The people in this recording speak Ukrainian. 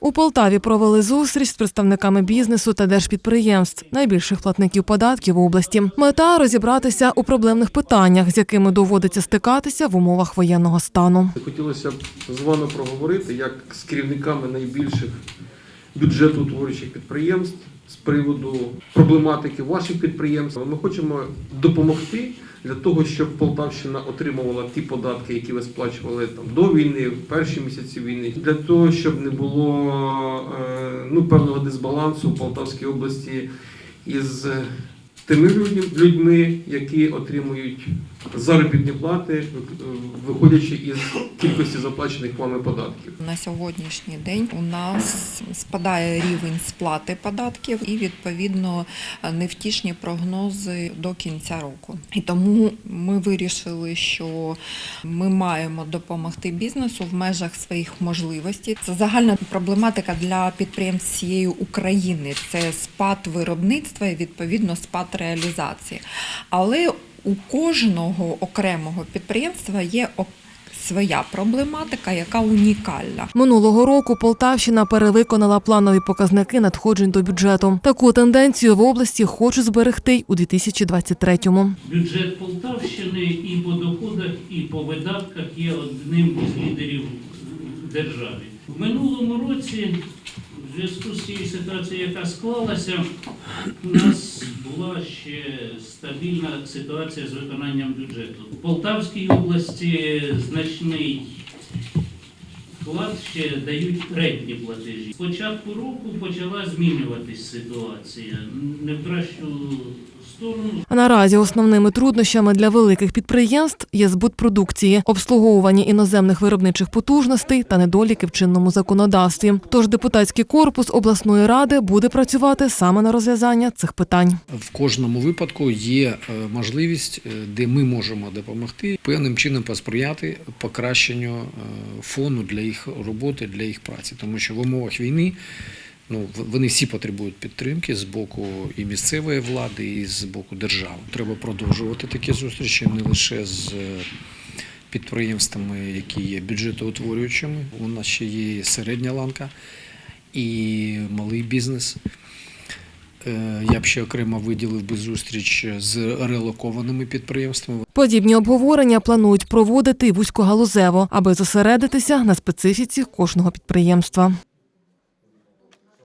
У Полтаві провели зустріч з представниками бізнесу та держпідприємств, найбільших платників податків в області. Мета розібратися у проблемних питаннях, з якими доводиться стикатися в умовах воєнного стану. Хотілося б з вами проговорити як з керівниками найбільших бюджетоутворюючих підприємств з приводу проблематики ваших підприємств. Ми хочемо допомогти для того, щоб Полтавщина отримувала ті податки, які ви сплачували там до війни, в перші місяці війни, для того, щоб не було е, ну, певного дисбалансу в Полтавській області із е, тими людьми- людьми, які отримують заробітні плати, е, виходячи із кількості заплачених вами податків. На сьогоднішній день у нас спадає рівень сплати податків і відповідно невтішні прогнози до кінця року. І тому ми вирішили, що ми маємо допомогти бізнесу в межах своїх можливостей. Це загальна проблематика для підприємств всієї України. Це спад виробництва і відповідно спад реалізації. Але у кожного окремого підприємства є своя проблематика, яка унікальна. Минулого року Полтавщина перевиконала планові показники надходжень до бюджету. Таку тенденцію в області хочуть зберегти й у 2023-му. Бюджет Полтавщини і по доходах, і по видатках є одним із лідерів в державі. В минулому році, зв'язку з цією ситуацією, яка склалася, у нас була ще стабільна ситуація з виконанням бюджету. В Полтавській області значний вклад ще дають рентні платежі. З початку року почала змінюватись ситуація не в кращу сторону. А наразі основними труднощами для великих підприємств є збут продукції, обслуговування іноземних виробничих потужностей та недоліки в чинному законодавстві. Тож депутатський корпус обласної ради буде працювати саме на розв'язання цих питань. В кожному випадку є е, можливість, е, де ми можемо допомогти певним чином посприяти покращенню е, фону для їх роботи, для їх праці, тому що в умовах війни. Ну, вони всі потребують підтримки з боку і місцевої влади, і з боку держави. Треба продовжувати такі зустрічі не лише з е, підприємствами, які є бюджетоутворюючими. У нас ще є середня ланка і малий бізнес. Е, Я б ще окремо виділив би зустріч з релокованими підприємствами. Подібні обговорення планують проводити вузькогалузево, аби зосередитися на специфіці кожного підприємства.